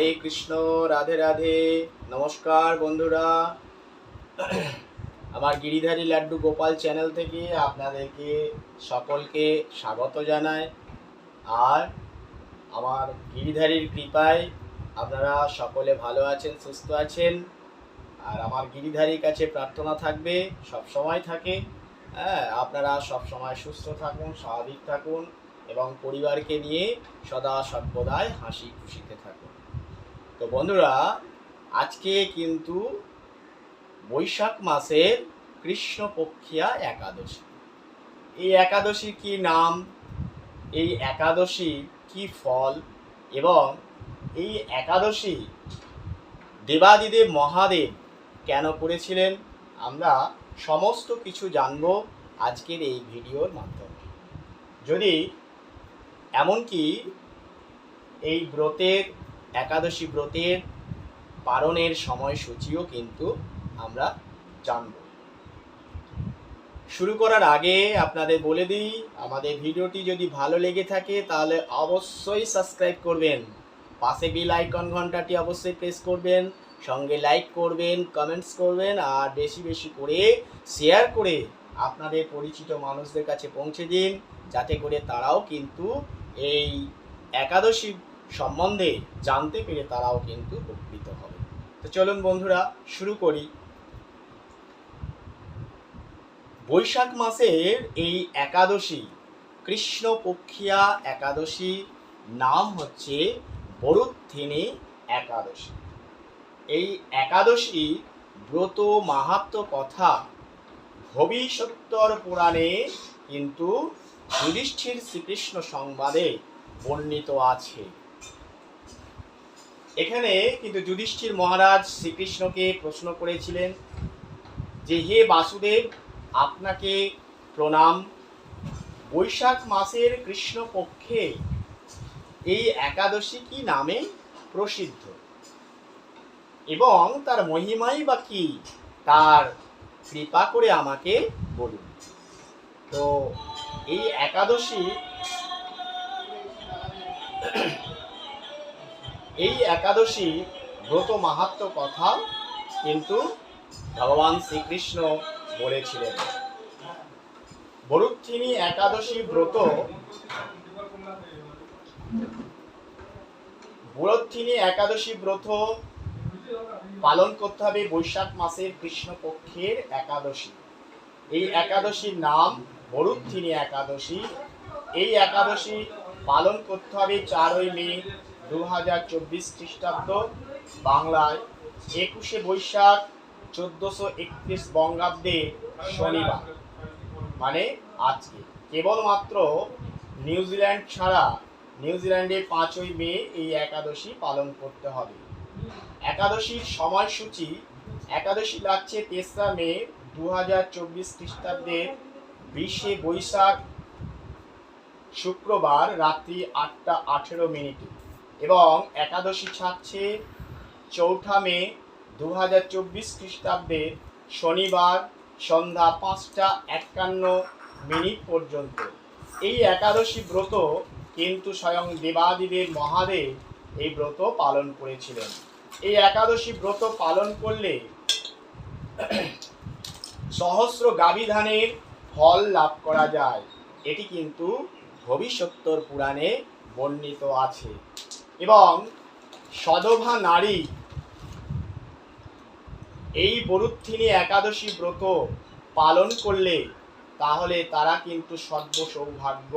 হরে কৃষ্ণ, রাধে রাধে। নমস্কার বন্ধুরা। আমার গিরিধারী লাড্ডু গোপাল চ্যানেল থেকে আপনাদেরকে সকলকে স্বাগত জানাই। আর আমার গিরিধারীর কৃপায় আপনারা সকলে ভালো আছেন, সুস্থ আছেন। আর আমার গিরিধারীর কাছে প্রার্থনা থাকবে, সব সময় থাকে। হ্যাঁ আপনারা সব সময় সুস্থ থাকুন, স্বাভাবিক থাকুন এবং পরিবারকে নিয়ে সদা সর্বদাই হাসি খুশিতে থাকুন। তো বন্ধুরা, আজকে কিন্তু বৈশাখ মাসের কৃষ্ণপক্ষিয়া একাদশী। এই একাদশীর কি নাম? এই একাদশী কি ফল? এবং এই একাদশী দেবাদিদেব মহাদেব কেন করেছিলেন? আমরা সমস্ত কিছু জানব আজকের এই ভিডিওর মাধ্যমে। যদি এমনকি এই ব্রতের একাদশী ব্রতের পালনের সময়সূচিও কিন্তু আমরা জানব। শুরু করার আগে আপনাদের বলে দিই, আমাদের ভিডিওটি যদি ভালো লেগে থাকে তাহলে অবশ্যই সাবস্ক্রাইব করবেন। পাশে বেল আইকন ঘন্টাটি অবশ্যই প্রেস করবেন, সঙ্গে লাইক করবেন, কমেন্টস করবেন, আর বেশি বেশি করে শেয়ার করে আপনাদের পরিচিত মানুষদের কাছে পৌঁছে দিন, যাতে করে তারাও কিন্তু এই একাদশী সম্বন্ধে জানতে পেরে তারাও কিন্তু উপকৃত হবে। তো চলুন বন্ধুরা, শুরু করি। বৈশাখ মাসের এই একাদশী কৃষ্ণপক্ষিয়া একাদশী নাম হচ্ছে বরুত্থিনী একাদশী। এই একাদশী ব্রত মাহাত্ম কথা ভবিষ্যত্তর পুরাণে কিন্তু যুধিষ্ঠির শ্রীকৃষ্ণ সংবাদে বর্ণিত আছে। এখানে কিন্তু যুধিষ্ঠির মহারাজ শ্রীকৃষ্ণকে প্রশ্ন করেছিলেন যে, হে বাসুদেব, আপনাকে প্রণাম। বৈশাখ মাসের কৃষ্ণপক্ষে এই একাদশী কি নামে প্রসিদ্ধ? এবং তার মহিমাই বা কি? তার কৃপা করে আমাকে বলুন। তো এই একাদশী এই একাদশী ব্রত মাহাত্ম কথা কিন্তু ভগবান শ্রীকৃষ্ণ বলেছিলেন। বরুত্থিনী একাদশী ব্রত বরুত্থিনী একাদশী ব্রত পালন করতে হবে বৈশাখ মাসের কৃষ্ণপক্ষের একাদশী। এই একাদশীর নাম বরুত্থিনী একাদশী। এই একাদশী পালন করতে হবে চারই মে দু হাজার চব্বিশ খ্রিস্টাব্দ বাংলায় একুশে বৈশাখ চোদ্দোশো একত্রিশ বঙ্গাব্দে শনিবার। মানে আজকে। কেবলমাত্র নিউজিল্যান্ড ছাড়া নিউজিল্যান্ডে পাঁচই মে এই একাদশী পালন করতে হবে। একাদশীর সময়সূচি একাদশী লাগছে তেসরা মে দু হাজার চব্বিশ খ্রিস্টাব্দের বিশে বৈশাখ শুক্রবার রাত্রি আটটা আঠেরো মিনিটে। এবং একাদশী ছাড়ছে চৌঠা মে দু হাজার চব্বিশ খ্রিস্টাব্দে শনিবার সন্ধ্যা পাঁচটা একান্ন মিনিট পর্যন্ত। এই একাদশী ব্রত কিন্তু স্বয়ং দেবাদিদেব মহাদেব এই ব্রত পালন করেছিলেন। এই একাদশী ব্রত পালন করলে সহস্র গাভী ধানের ফল লাভ করা যায়। এটি কিন্তু ভবিষ্যত্তর পুরাণে বর্ণিত আছে। এবং সদভা নারী। এই বরুত্থিনী একাদশী ব্রত পালন করলে তাহলে তারা কিন্তু সর্ব সৌভাগ্য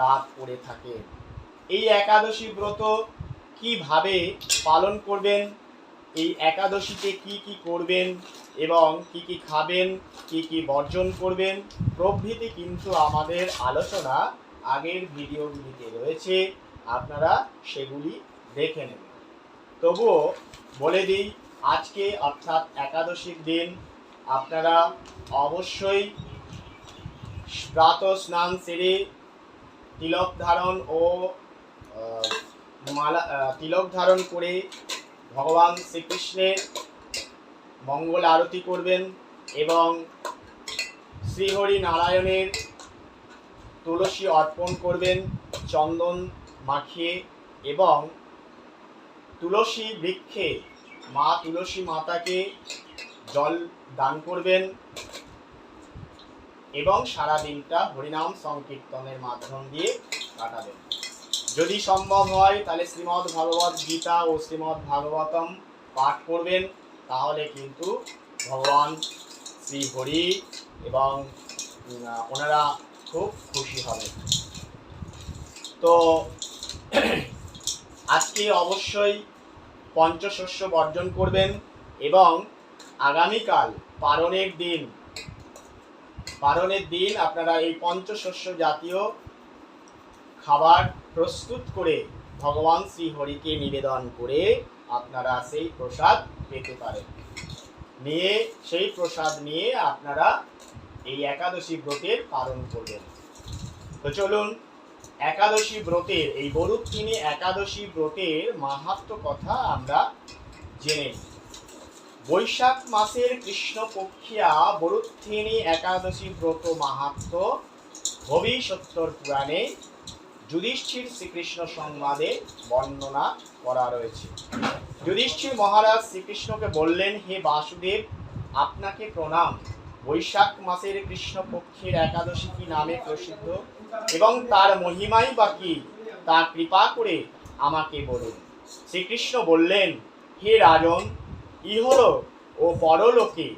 লাভ করে থাকে। এই একাদশী ব্রত কীভাবে পালন করবেন? এই একাদশীতে কি কি করবেন? এবং কি কি খাবেন? কি কি বর্জন করবেন? প্রভৃতি কিন্তু আমাদের আলোচনা আগের ভিডিওগুলিতে রয়েছে। আপনারা সেগুলি দেখে নেবেন। তবুও বলে দিই, আজকে অর্থাৎ একাদশীর দিন, আপনারা অবশ্যই প্রাত স্নান সেরে তিলক ধারণ ও মালা তিলক ধারণ করে ভগবান শ্রীকৃষ্ণের মঙ্গল আরতি করবেন এবং শ্রীহরি নারায়ণের তুলসী অর্পণ করবেন, চন্দন মাখিয়ে এবং তুলসী বৃক্ষে মা তুলসী মাতাকে জল দান করবেন এবং সারা দিনটা হরিনাম সংকীর্তনের মাধ্যম দিয়ে কাটাবেন। যদি সম্ভব হয়, তাহলে শ্রীমদ্ ভগবত গীতা ও শ্রীমদ্ ভাগবতম পাঠ করবেন, তাহলে কিন্তু ভগবান শ্রী হরি এবং ওনারা খুব খুশি হবেন। তো আজকে অবশ্যই পঞ্চশস্য বর্জন করবেন এবং আগামীকাল পারণের দিন। পারণের দিন আপনারা এই পঞ্চশস্য জাতীয় খাবার প্রস্তুত করে ভগবান শ্রী হরিকে নিবেদন করে আপনারা সেই প্রসাদ পেতে পারেন। নিয়ে, সেই প্রসাদ নিয়ে আপনারা এই একাদশী ব্রতের পালন করবেন। তো চলুন একাদশী ব্রতের, এই বরুত্রিনী একাদশী ব্রতের মাহাত্ম কথা আমরা জেনে বৈশাখ মাসের কৃষ্ণপক্ষিয়া বরুত্রিনী একাদশী ব্রত মাহাত্ম ভবিষ্যত্তর পুরাণে যুধিষ্ঠির শ্রীকৃষ্ণ সংবাদে বর্ণনা করা রয়েছে। যুধিষ্ঠির মহারাজ শ্রীকৃষ্ণকে বললেন, হে বাসুদেব, আপনাকে প্রণাম। বৈশাখ মাসের কৃষ্ণপক্ষের একাদশী কি নামে প্রসিদ্ধ? এবং তার মহিমাই বা কি? তা কৃপা করে আমাকে বলুন। শ্রীকৃষ্ণ বললেন, হে রাজন, ইহলোক ও পরলোকে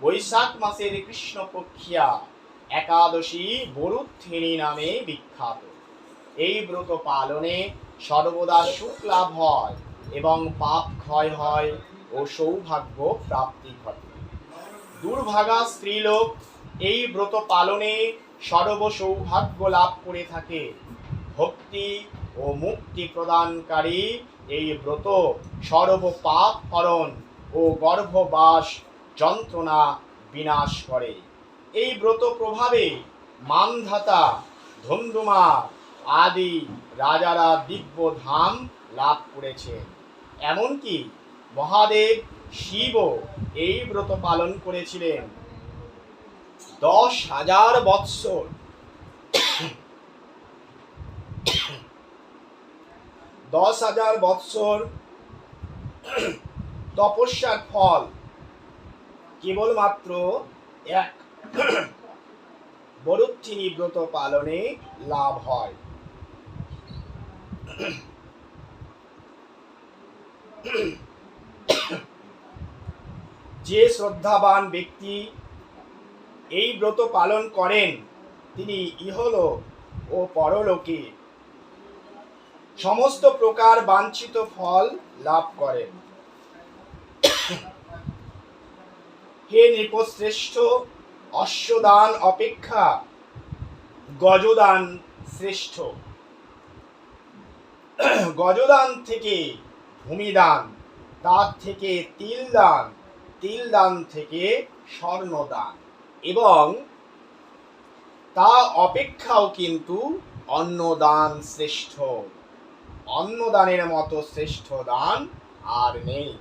বৈশাখ মাসের কৃষ্ণপক্ষিয়া একাদশী বরুথিনী নামে বিখ্যাত। এই ব্রত পালনে সর্বদা সুখ লাভ হয় এবং পাপ ক্ষয় হয় ও সৌভাগ্য প্রাপ্তি ঘটে। দুর্ভাগা স্ত্রীলোক, এই ব্রত পালনে সর্ব সৌভাগ্য লাভ করে থাকে। ভক্তি ও মুক্তি প্রদানকারী এই ব্রত সর্ব পাপ হরণ ও গর্ভবাস যন্ত্রণা বিনাশ করে। এই ব্রত প্রভাবে মানধাতা ধুমধুমা আদি রাজারা দিব্য ধাম লাভ করেছেন। এমনকি মহাদেব শিবও এই ব্রত পালন করেছিলেন। দশ হাজার বৎসর। দশ হাজার বৎসর তপস্যার ফল। কেবলমাত্র এক। বরুচ্ছিনী ব্রত পালনে লাভ হয়। যে শ্রদ্ধাবান ব্যক্তি এই ব্রত পালন করেন। তিনি ইহলোক ও পরলোকে সমস্ত প্রকার বাঞ্ছিত ফল লাভ করেন। হে নৃপশ্রেষ্ঠ, অশ্বদান অপেক্ষা গজদান শ্রেষ্ঠ। গজদান থেকে ভূমিদান, তার থেকে তিলদান তিলদান থেকে স্বর্ণদান। এবং তা অপেক্ষাও কিন্তু অন্নদান শ্রেষ্ঠ। অন্নদানের মতো শ্রেষ্ঠ দান আর নেই।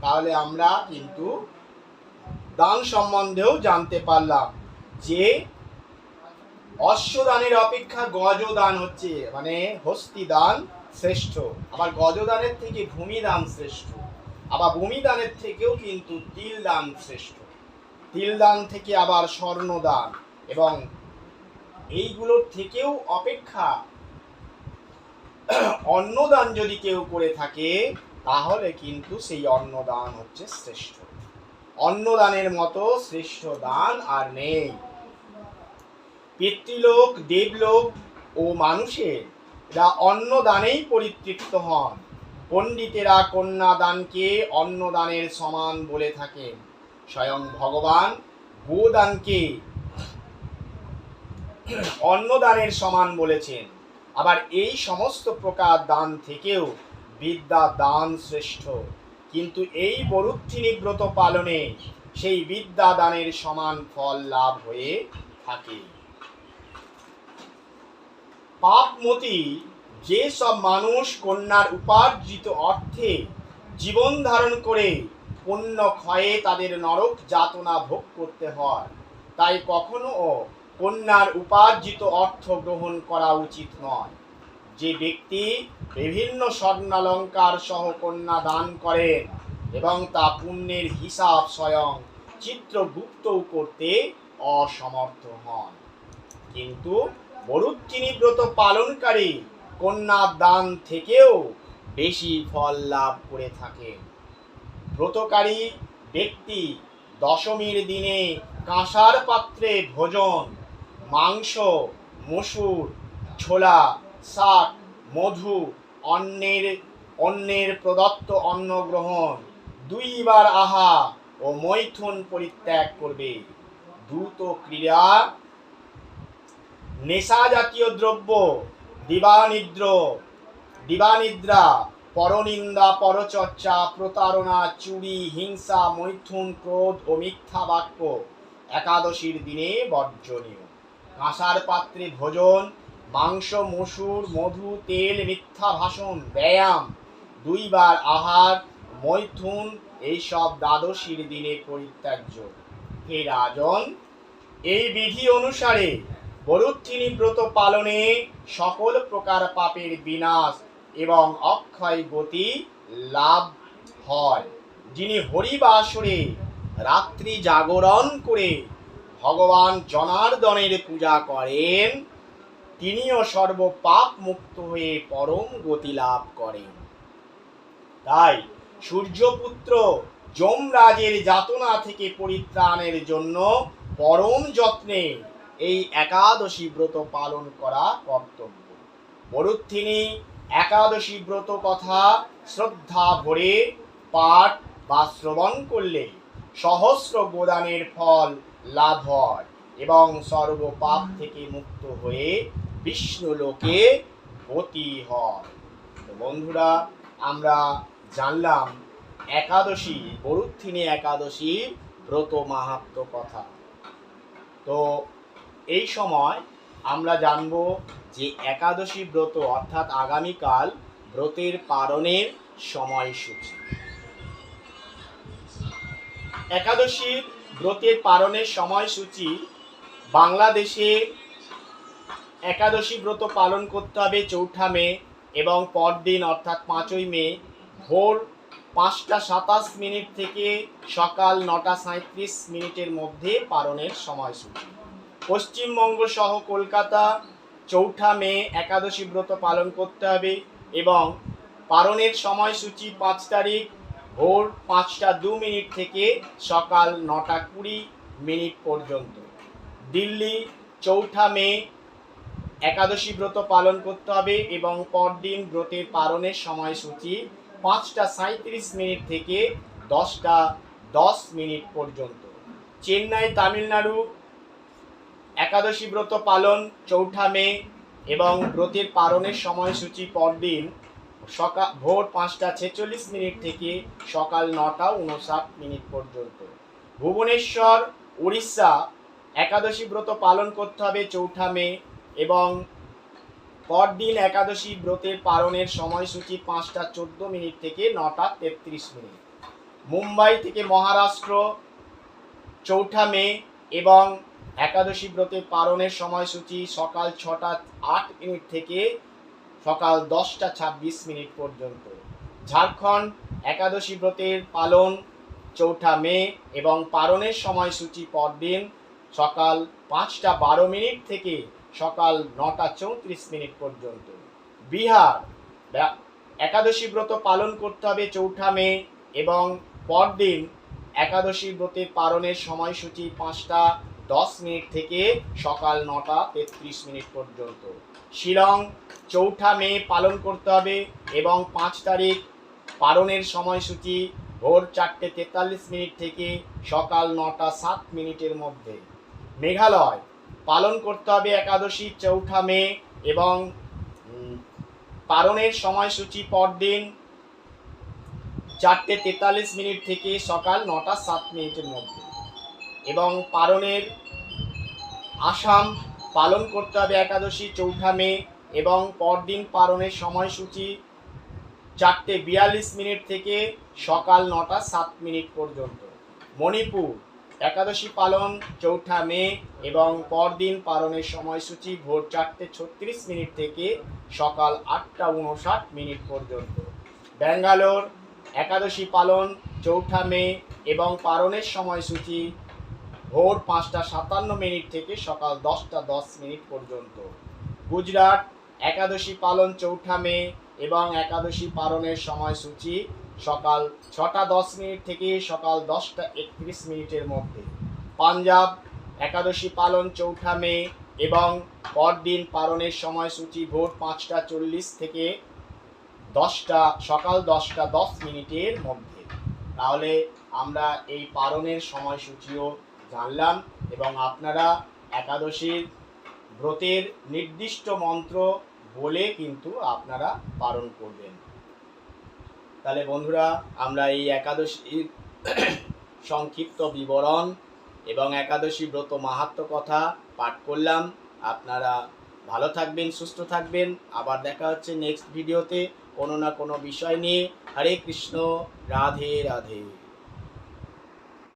তাহলে আমরা কিন্তু দান সম্বন্ধেও জানতে পারলাম যে অশ্বদানের অপেক্ষা গজদান হচ্ছে মানে হস্তি দান শ্রেষ্ঠ। আবার গজদানের থেকে ভূমিদান শ্রেষ্ঠ। আবার ভূমিদানের থেকেও কিন্তু তিল দান শ্রেষ্ঠ। তিল দান থেকে আবার স্বর্ণদান এবং এইগুলোর থেকেও অপেক্ষা। অন্নদান যদি কেউ করে থাকে, তাহলে কিন্তু সেই অন্নদান হচ্ছে শ্রেষ্ঠ। অন্নদানের মতো শ্রেষ্ঠ দান আর নেই। পিতৃলোক, দেবলোক ও মানুষের এরা অন্নদানেই পরিতৃপ্ত হন, পণ্ডিতেরা কন্যাদানকে অন্নদানের সমান বলে থাকেন। স্বয়ং ভগবান গোদানকে অন্নদানের সমান বলেছেন। আবার এই সমস্ত প্রকার দান থেকেও বিদ্যা দান শ্রেষ্ঠ। কিন্তু এই বরুত্থিনী ব্রত পালনে সেই বিদ্যা দানের সমান ফল লাভ হয়ে থাকে। পাপমতি যে সব মানুষ কন্যার উপার্জিত অর্থে জীবন ধারণ করে পুণ্য ক্ষয়ে তাদের নরক যাতনা ভোগ করতে হয়। তাই কখনো কন্যার উপার্জিত অর্থ গ্রহণ করা উচিত নয়। যে ব্যক্তি বিভিন্ন স্বর্ণালঙ্কার সহ কন্যা দান করেন এবং তা পুণ্যের হিসাব স্বয়ং চিত্রগুপ্তও করতে অসমর্থ হন। কিন্তু মরুচ্চিনী ব্রত পালনকারী কন্যা দান থেকেও বেশি ফল লাভ করে থাকেন। ব্রতকারী ব্যক্তি দশমীর দিনে কাঁসার পাত্রে ভোজন, মাংস, মসুর, ছোলা, শাক, মধু অন্যের অন্যের প্রদত্ত অন্ন গ্রহণ দুইবার আহা ও মৈথুন পরিত্যাগ করবে। দ্রুত ক্রীড়া নেশা জাতীয় দ্রব্য, দিবানিদ্র, দিবানিদ্রা পরনিন্দা, পরচর্চা, প্রতারণা, চুরি, হিংসা, মৈথুন, ক্রোধ ও মিথ্যা বাক্য। একাদশীর দিনে বর্জনীয়। কাঁসার পাত্রে ভোজন, মাংস, মসুর, মধু, তেল, মিথ্যা ভাষণ, ব্যায়াম, দুইবার আহার, মৈথুন, এইসব দ্বাদশীর দিনে পরিত্যাজ্য। হে রাজন, এই বিধি অনুসারে বরুত্থিনী ব্রত পালনে সকল প্রকার পাপের বিনাশ এবং অক্ষয় গতি লাভ হয়। যিনি হরিবাসরে রাত্রি জাগরণ করে ভগবান জনার্দনের পূজা করেন, তিনিও সর্বপাপ মুক্ত হয়ে পরম গতি লাভ করেন। তাই সূর্যপুত্র যমরাজের যাতনা থেকে পরিত্রাণের জন্য পরম যত্নে এই একাদশী ব্রত পালন করা কর্তব্য। মরুত্থিনী একাদশী ব্রত কথা শ্রদ্ধা ভরে পাঠ বা শ্রবণ করলে সহস্র গোদানের ফল লাভ হয় এবং সর্বপাপ থেকে মুক্ত হয়ে বিষ্ণু লোকে গতি হয় বন্ধুরা, আমরা জানলাম একাদশী, বরুত্থিনী একাদশী ব্রত মাহাত্ম কথা। তো এই সময় আমরা জানব যে একাদশী ব্রত অর্থাৎ আগামীকাল ব্রতের পালনের সময়সূচি। একাদশীর ব্রতের পালনের সময়সূচি বাংলাদেশে একাদশী ব্রত পালন করতে হবে চৌঠা মে এবং পরদিন অর্থাৎ পাঁচই মে ভোর পাঁচটা সাতাশ মিনিট থেকে সকাল নটা সাঁত্রিশ মিনিটের মধ্যে পালনের সময়সূচি। পশ্চিমবঙ্গ সহ কলকাতা চৌঠা মে একাদশী ব্রত পালন করতে হবে এবং পালনের সময়সূচি পাঁচ তারিখ ভোর পাঁচটা দু মিনিট থেকে সকাল নটা কুড়ি মিনিট পর্যন্ত। দিল্লি চৌঠা মে একাদশী ব্রত পালন করতে হবে এবং পরদিন ব্রতের পালনের সময়সূচি পাঁচটা সাঁত্রিশ মিনিট থেকে দশটা দশ মিনিট পর্যন্ত। চেন্নাই, তামিলনাড়ু একাদশী ব্রত পালন, চৌঠা মে এবং ব্রতের পালনের সময়সূচি পরদিন সকাল ভোর পাঁচটা ছেচল্লিশ মিনিট থেকে সকাল নটা উনষাট মিনিট পর্যন্ত। ভুবনেশ্বর, উড়িষ্যা একাদশী ব্রত পালন করতে হবে চৌঠা মে এবং পরদিন একাদশী ব্রতের পালনের সময়সূচি পাঁচটা চোদ্দ মিনিট থেকে নটা তেত্রিশ মিনিট। মুম্বাই থেকে মহারাষ্ট্র চৌঠা মে এবং একাদশী ব্রতের পালনের সময়সূচি সকাল ছটা আট মিনিট থেকে সকাল দশটা ছাব্বিশ মিনিট পর্যন্ত। ঝাড়খণ্ড একাদশী ব্রতের পালন চৌঠা মে এবং পালনের সময়সূচি পরদিন সকাল পাঁচটা বারো মিনিট থেকে সকাল নটা চৌত্রিশ মিনিট পর্যন্ত। বিহার একাদশী ব্রত পালন করতে হবে চৌঠা মে এবং পরদিন একাদশী ব্রতের পালনের সময়সূচি পাঁচটা দশ মিনিট থেকে সকাল নটা তেত্রিশ মিনিট পর্যন্ত। শিলং চৌঠা মে পালন করতে হবে এবং পাঁচ তারিখ পালনের সময়সূচি ভোর চারটে তেতাল্লিশ মিনিট থেকে সকাল নটা সাত মিনিটের মধ্যে। মেঘালয় পালন করতে হবে একাদশী চৌঠা মে এবং পালনের সময়সূচি পরদিন চারটে তেতাল্লিশ মিনিট থেকে সকাল নটা সাত মিনিটের মধ্যে। এবং পালনের আসাম পালন করতে হবে একাদশী চৌঠা মে এবং পরদিন পালনের সময়সূচি চারটে বিয়াল্লিশ মিনিট থেকে সকাল নটা সাত মিনিট পর্যন্ত। মণিপুর, একাদশী পালন চৌঠা মে এবং পরদিন পালনের সময়সূচি ভোর চারটে ছত্রিশ মিনিট থেকে সকাল আটটা উনষাট মিনিট পর্যন্ত। ব্যাঙ্গালোর, একাদশী পালন চৌঠা মে এবং পালনের সময়সূচি ভোর পাঁচটা সাতান্ন মিনিট থেকে সকাল দশটা দশ মিনিট পর্যন্ত। গুজরাট একাদশী পালন চৌঠা মে এবং একাদশী পালনের সময়সূচি সকাল ছটা দশ মিনিট থেকে সকাল দশটা একত্রিশ মিনিটের মধ্যে। পাঞ্জাব একাদশী পালন চৌঠা মে এবং পরদিন পালনের সময়সূচি ভোর পাঁচটা চল্লিশ থেকে দশটা, সকাল দশটা দশ মিনিটের মধ্যে। তাহলে আমরা এই পালনের সময়সূচিও জানলাম এবং আপনারা একাদশীর ব্রতের নির্দিষ্ট মন্ত্র বলে কিন্তু আপনারা পালন করবেন। তাহলে বন্ধুরা, আমরা এই একাদশীর সংক্ষিপ্ত বিবরণ এবং একাদশী ব্রত মাহাত্ম কথা পাঠ করলাম। আপনারা ভালো থাকবেন, সুস্থ থাকবেন। আবার দেখা হচ্ছে নেক্সট ভিডিওতে কোনো না কোনো বিষয় নিয়ে। হরে কৃষ্ণ, রাধে রাধে।